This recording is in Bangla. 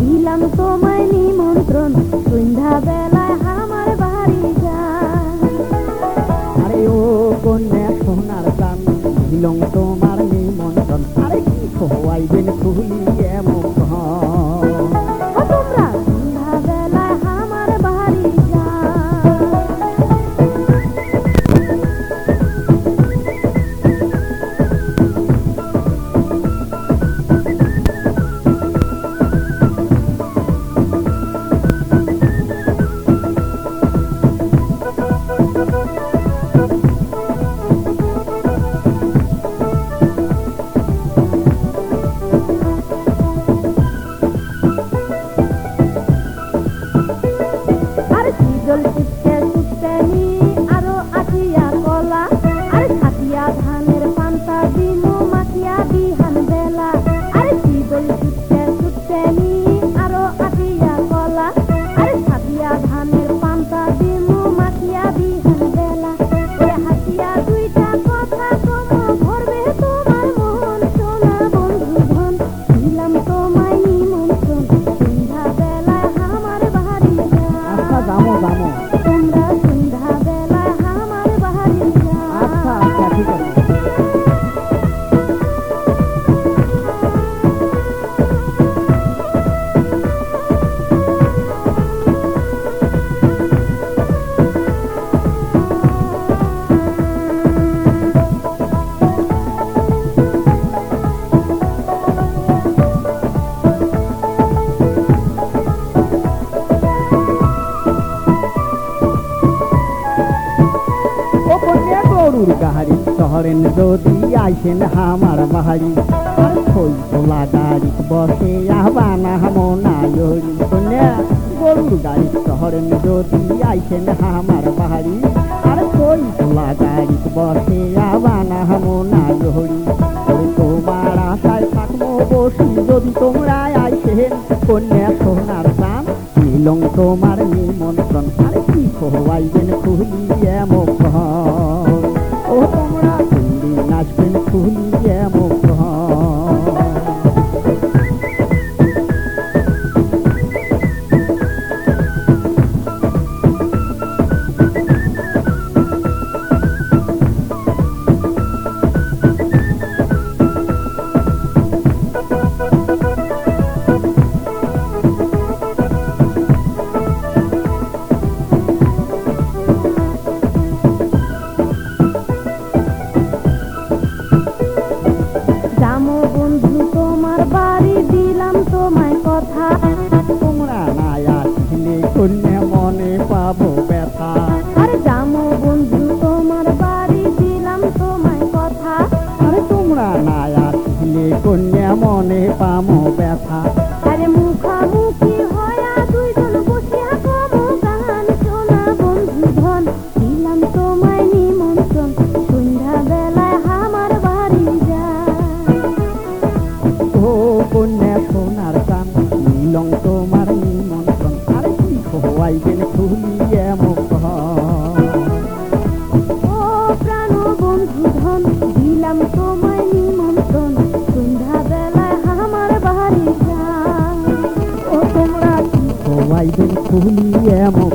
দিলাম তোমায় নিমন্ত্রণ। সন্ধ্যা চিপকে সুপকে নি আরও আটিয়া কলা আর খাটিয়া ধানের পান্তা দিনু মাটিয়া বিহান বেলা। শহরেন যদি আইসেন হামার বাহারি আর খই তোলা গাড়ি বসে আহবানা মনায়রি কন্যা গরুর গাড়ি শহরেন যদি আইসেন হামার বাহারি আর খই তোলা গাড়ি বসে আহবানা মনায়রি তোমার আশায় থাকব বসি যদি তোমরা আইসেন কন্যা সোনার দাম, নিলং তোমার নিমন্ত্রণ, আরে কি খোয়াইবেন খুলিয়ে মুখ তোমায় কি খুলিয়ে মুখ ও প্রাণ বন্ধু ধন, দিলাম তোমায় নিমন্ত্রণ। সন্ধ্যা বেলায় আমার বাড়ি ও তোমরা কি খুলিয়ে মুখ